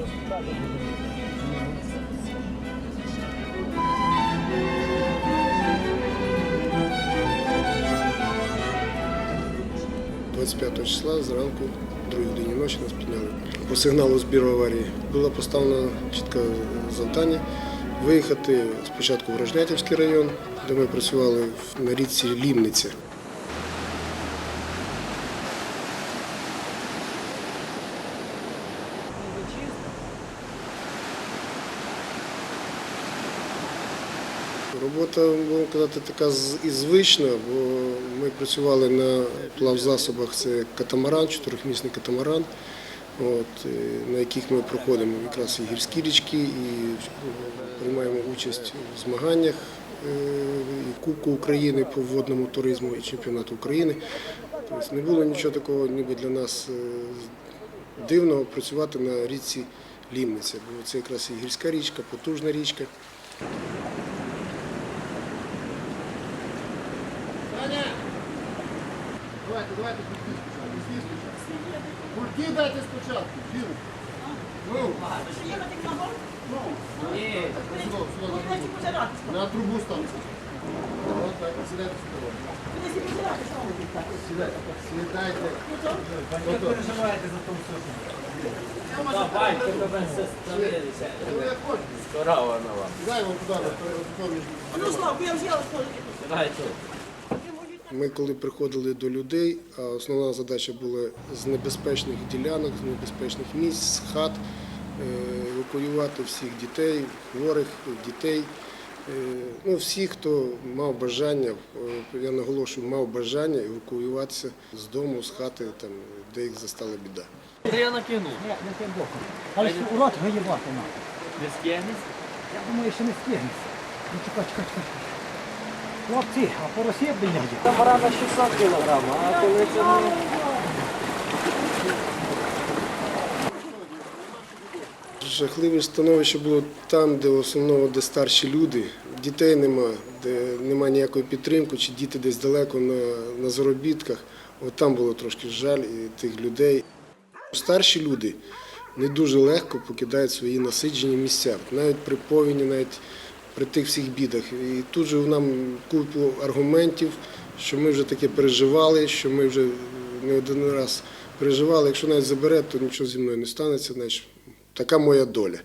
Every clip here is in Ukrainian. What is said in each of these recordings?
– 25 числа зранку, другій годині ночі нас підняли. По сигналу збіру аварії було поставлено чітке завдання виїхати спочатку в Рожнятівський район, де ми працювали на річці Лімниця. Робота, можна казати, така і звична, бо ми працювали на плавзасобах, це катамаран, чотирьохмісний катамаран, от, на яких ми проходимо якраз і гірські річки, і е, приймаємо участь у змаганнях е, і Кубку України по водному туризму і чемпіонату України. Тобто не було нічого такого ніби для нас е, дивного працювати на річці Лімниця, бо це якраз і гірська річка, потужна річка. Давайте, давайте кульки спочатку. Візьміть спочатку. Кульки дайте спочатку. Віру. Ну, Ні, сюди, сюди, на трубу. На трубу. От так, сідайте сюди. Сідайте. Сідайте. Ото. давай, тебе все становилися. Ну, як хочете. Скоро вона вам. Сідай вон туди, на той- на той між- Сідай тут. Ми коли приходили до людей, основна задача була з небезпечних ділянок, з небезпечних місць, з хат е, евакуювати всіх дітей, хворих, дітей. Е, Ну, всі, хто мав бажання, е, я наголошую, мав бажання евакуюватися з дому, з хати, там, де їх застала біда. Я накину. Не, не тим боком. Але урод воювати надо. Не скигнись? Я думаю, що не встигнеться. Ну чекай, чекай, чекай. Хлопці, а по Росії блядь. Там рано 600 кілограм, а коли це ну... Жахливе становище було там, де в основному де старші люди. Дітей нема, де нема ніякої підтримки, чи діти десь далеко на, на заробітках. От там було трошки жаль і тих людей. Старші люди не дуже легко покидають свої насиджені місця, навіть при повіні, навіть при тих всіх бідах. І тут же нам купу аргументів, що ми вже таке переживали, що ми вже не один раз переживали. Якщо навіть забере, то нічого зі мною не станеться. Значить, така моя доля.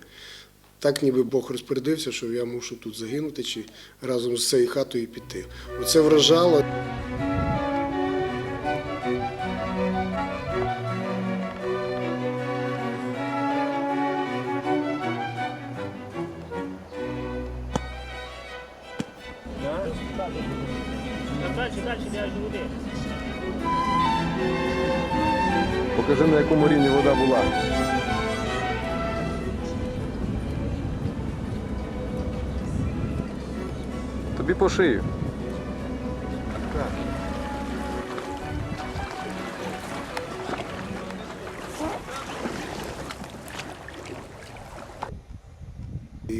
Так ніби Бог розпорядився, що я мушу тут загинути чи разом з цією хатою піти. Оце вражало. Дальше, я живу де. Покажи, на якому рівні вода була. Тобі по шию.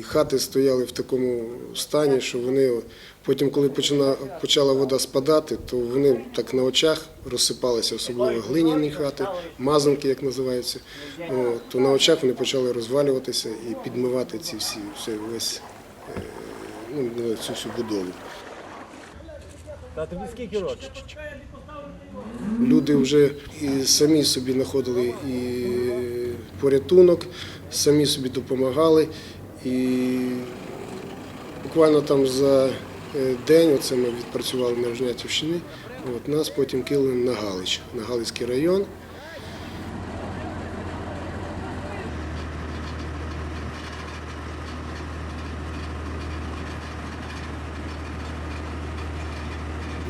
Хати стояли в такому стані, що вони потім, коли почала вода спадати, то вони так на очах розсипалися, особливо глиняні хати, мазанки, як називаються. То на очах вони почали розвалюватися і підмивати ці всі, все, весь, е, ну, цю всю будову. Та тобі скільки років? Люди вже і самі собі знаходили і порятунок, самі собі допомагали. І буквально там за е, день, оце ми відпрацювали на Рожнятівщині, от, нас потім кинули на Галич, на Галицький район.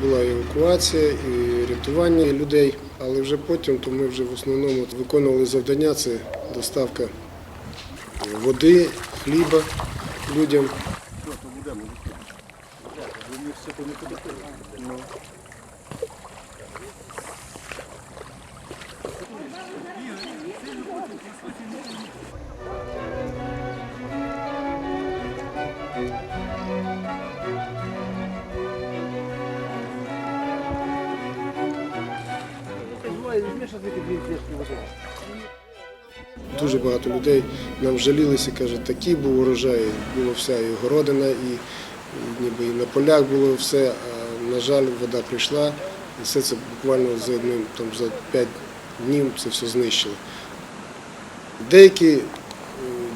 Була евакуація, і рятування людей, але вже потім то ми вже в основному виконували завдання це доставка води, хліба людям. Понимаю, вмешиваться в эти две вот эти. Дуже багато людей нам жалілися, кажуть, такий був урожай, була вся і городина, і ніби і на полях було все. А на жаль, вода прийшла, і все це буквально за одним там за п'ять днів це все знищили. Деякі е,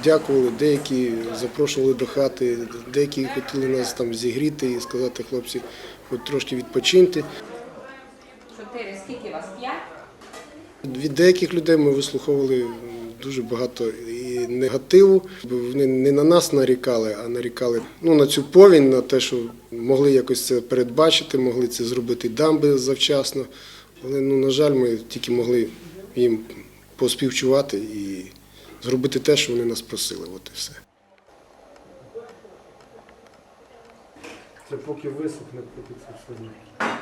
дякували, деякі запрошували до хати, деякі хотіли нас там зігріти і сказати, хлопці, хоч трошки відпочиньте. Чотири скільки вас п'ять? Від деяких людей ми вислуховували дуже багато і негативу. Вони не на нас нарікали, а нарікали ну, на цю повінь, на те, що могли якось це передбачити, могли це зробити дамби завчасно. Але, ну, на жаль, ми тільки могли їм поспівчувати і зробити те, що вони нас просили. От і все. Це поки висохне, поки це все.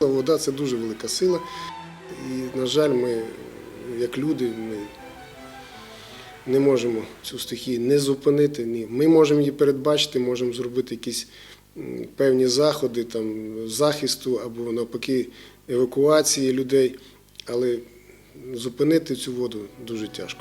Вода це дуже велика сила. І, на жаль, ми, як люди, ми не можемо цю стихію не зупинити. Ні. Ми можемо її передбачити, можемо зробити якісь певні заходи там, захисту або навпаки евакуації людей, але зупинити цю воду дуже тяжко.